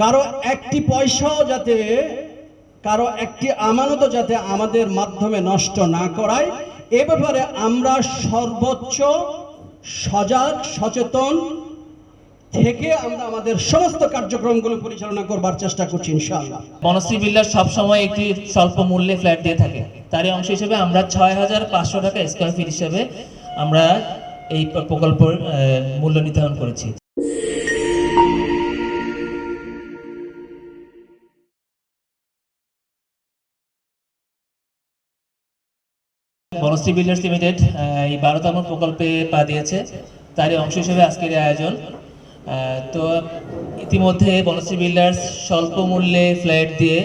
কারও একটি পয়সাও যাতে, কারও একটি আমানত যাতে আমাদের মাধ্যমে নষ্ট না করায়, এ ব্যাপারে আমরা সর্বোচ্চ সজাগ, সচেতন থেকে আমরা আমাদের সমস্ত কার্যক্রমগুলো পরিচালনা করবার চেষ্টা করছি, ইনশাআল্লাহ। বনশ্রী সবসময় একটি স্বল্প মূল্যে ফ্ল্যাট দিয়ে থাকে। তারই অংশ হিসেবে আমরা ছয় হাজার পাঁচশো টাকা স্কোয়ার ফিট হিসেবে আমরা এই প্রকল্পের মূল্য নির্ধারণ করেছি। বনশ্রী বিল্ডার্স লিমিটেড এই বারোতম প্রকল্পে পা দিয়েছে। তারই অংশ হিসেবে আজকের আয়োজন। তো ইতিমধ্যে বনশ্রী বিল্ডার্স স্বল্প মূল্যে ফ্ল্যাট দিয়ে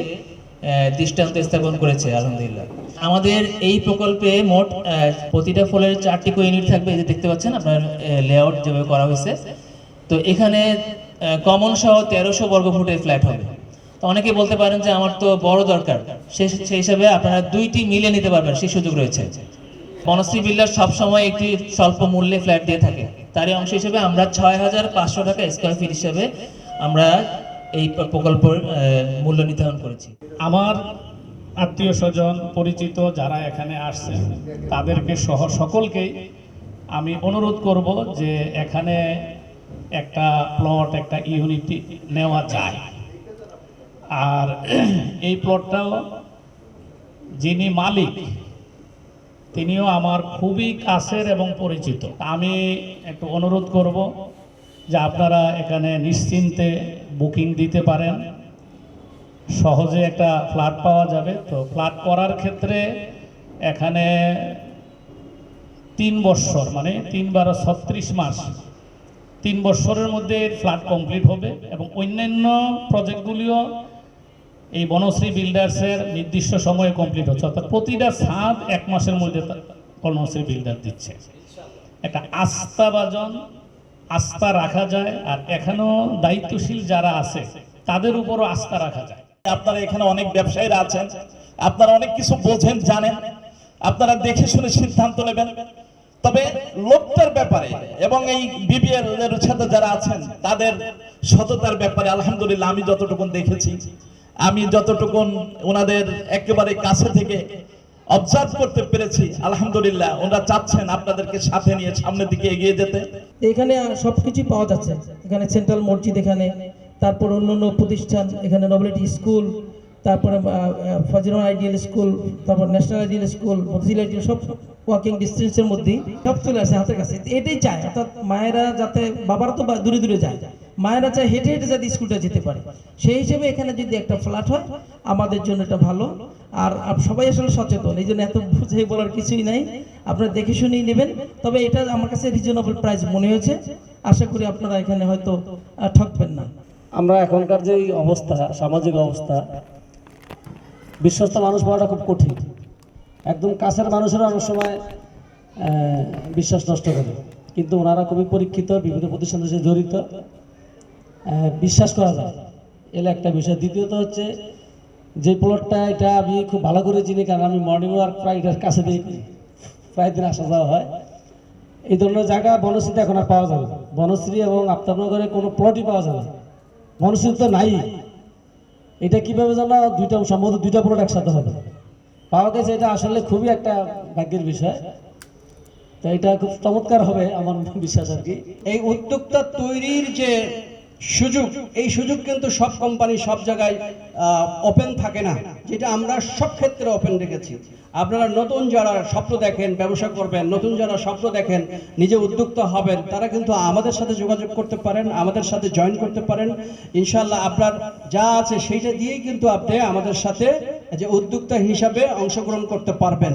দৃষ্টান্ত স্থাপন করেছে, আলহামদুলিল্লাহ। আমাদের এই প্রকল্পে মোট প্রতিটা ফ্লোরের চারটি করে ইউনিট থাকবে যে দেখতে পাচ্ছেন আপনার লেআউট যেভাবে করা হয়েছে। তো এখানে কমন সহ তেরোশো বর্গ ফুটের ফ্ল্যাট হবে। তো অনেকে বলতে পারেন যে আমার তো বড় দরকার। সেই হিসাবে আপনারা দুইটি মিলে নিতে পারবেন, সেই সুযোগ রয়েছে। বনশ্রী বিল্ডার সবসময় একটি স্বল্প মূল্যে ফ্ল্যাট দিয়ে থাকে। তারই অংশ হিসেবে আমরা ছয় হাজার পাঁচশো টাকা স্কোয়ার ফিট হিসেবে আমরা এই প্রকল্পের মূল্য নির্ধারণ করেছি। আমার আত্মীয় স্বজন, পরিচিত যারা এখানে আসছেন, তাদেরকে সহ সকলকেই আমি অনুরোধ করব যে এখানে একটা প্লট একটা ইউনিট নেওয়া যায়। আর এই প্লটটাও যিনি মালিক, তিনিও আমার খুবই কাছের এবং পরিচিত। আমি একটু অনুরোধ করব যে আপনারা এখানে নিশ্চিন্তে বুকিং দিতে পারেন। সহজে একটা ফ্ল্যাট পাওয়া যাবে। তো ফ্ল্যাট করার ক্ষেত্রে এখানে তিন বৎসর মানে তিন বারো ছত্রিশ মাস, তিন বৎসরের মধ্যে ফ্ল্যাট কমপ্লিট হবে এবং অন্যান্য প্রজেক্টগুলিও এই বনশ্রী বিল্ডার্সের নির্দিষ্ট সময়ে কমপ্লিট হচ্ছে। অর্থাৎ প্রতিটা ছাদ এক মাসের মধ্যে বনশ্রী বিল্ডার দিচ্ছে। একটা আস্থাভাজন আস্থা রাখা যায়, আর এখানেও দায়িত্বশীল যারা আছে, তাদের উপরও আস্থা রাখা যায়। আপনারা এখানে অনেক ব্যবসায়ীরা আছেন, আপনারা অনেক কিছু বোঝেন, জানেন, আপনারা দেখে শুনে সিদ্ধান্ত নেবেন। তবে লোকটার ব্যাপারে এবং এই বিবিএর এর সাথে যারা আছেন, তাদের সততার ব্যাপারে আলহামদুলিল্লাহ আমি যতটুকু দেখেছি। আমি যতটুকুন ওনাদের একেবারে কাছে থেকে অবজার্ভ করতে পেরেছি, আলহামদুলিল্লাহ, ওনারা চাচ্ছেন আপনাদেরকে সাথে নিয়ে সামনের দিকে এগিয়ে যেতে। এখানে সব কিছুই পাওয়া যাচ্ছে। এখানে সেন্ট্রাল মসজিদ এখানে, তারপর অন্য অন্য প্রতিষ্ঠান, এখানে নবলিটি স্কুল তারপরে ফজর আইডিয়াল স্কুল তারপর ন্যাশনাল আইডিয়াল স্কুল মফজিল আইডিয়াল, সব ওয়াকিং ডিস্টেন্সের মধ্যেই সব চলে আসে হাতের কাছে। এটাই চায়, অর্থাৎ মায়েরা যাতে বাবারা তো দূরে দূরে যায়। মায়েরা চায় হেঁটে হেঁটে যাতে স্কুলটা যেতে পারে। সেই হিসেবে এখানে যদি একটা ফ্ল্যাট হয়, আমাদের জন্য এটা ভালো। আর সবাই আসলে সচেতন। এই জন্য এত বুঝে বলার কিছুই নাই। আপনারা দেখে শুনেই নেবেন। তবে এটা আমার কাছে রিজনেবল প্রাইস মনে হয়েছে। আশা করি আপনারা এখানে হয়তো ঠকবেন না। আমরা এখনকার যে অবস্থা, সামাজিক অবস্থা, বিশ্বস্ত মানুষ পাওয়াটা খুব কঠিন। একদম কাছের মানুষেরা অনেক সময় বিশ্বাস নষ্ট করে। কিন্তু ওনারা খুবই পরীক্ষিত বিভিন্ন প্রতিষ্ঠানের সাথে জড়িত। বিশ্বাস করা যায়। এলে একটা বিষয়। দ্বিতীয়ত হচ্ছে যে প্লটটা এটা আমি খুব ভালো করে চিনি, কারণ আমি মর্নিং ওয়ার্ক প্রায় এটার কাছে দিয়ে। প্রায় দিন আসা যাওয়া হয়। এই ধরনের জায়গা বনশ্রীতে এখন আর পাওয়া যাবে। বনশ্রী এবং আফতাবনগরে কোনো প্লটই পাওয়া যাবে বনশ্রী তো নাই। এটা কীভাবে জানা? দুইটা সম্ভবত দুইটা প্লট একসাথে হবে। পাওয়া গেছে এটা আসলে খুবই একটা ভাগ্যের বিষয়। তো এটা খুব চমৎকার হবে আমার বিশ্বাস আর কি। এই উদ্যোক্তা তৈরির যে সুযোগ, এই সুযোগ কিন্তু সব কোম্পানি সব জায়গায় ওপেন থাকে না, যেটা আমরা সব ক্ষেত্রে ওপেন রেখেছি। আপনারা নতুন যারা স্বপ্ন দেখেন, ব্যবসা করবেন, নতুন যারা স্বপ্ন দেখেন, নিজে উদ্যোক্তা হবেন, তারা কিন্তু আমাদের সাথে যোগাযোগ করতে পারেন, আমাদের সাথে জয়েন করতে পারেন। ইনশাল্লাহ আপনার যা আছে সেইটা দিয়েই কিন্তু আপনি আমাদের সাথে যে উদ্যোক্তা হিসাবে অংশগ্রহণ করতে পারবেন।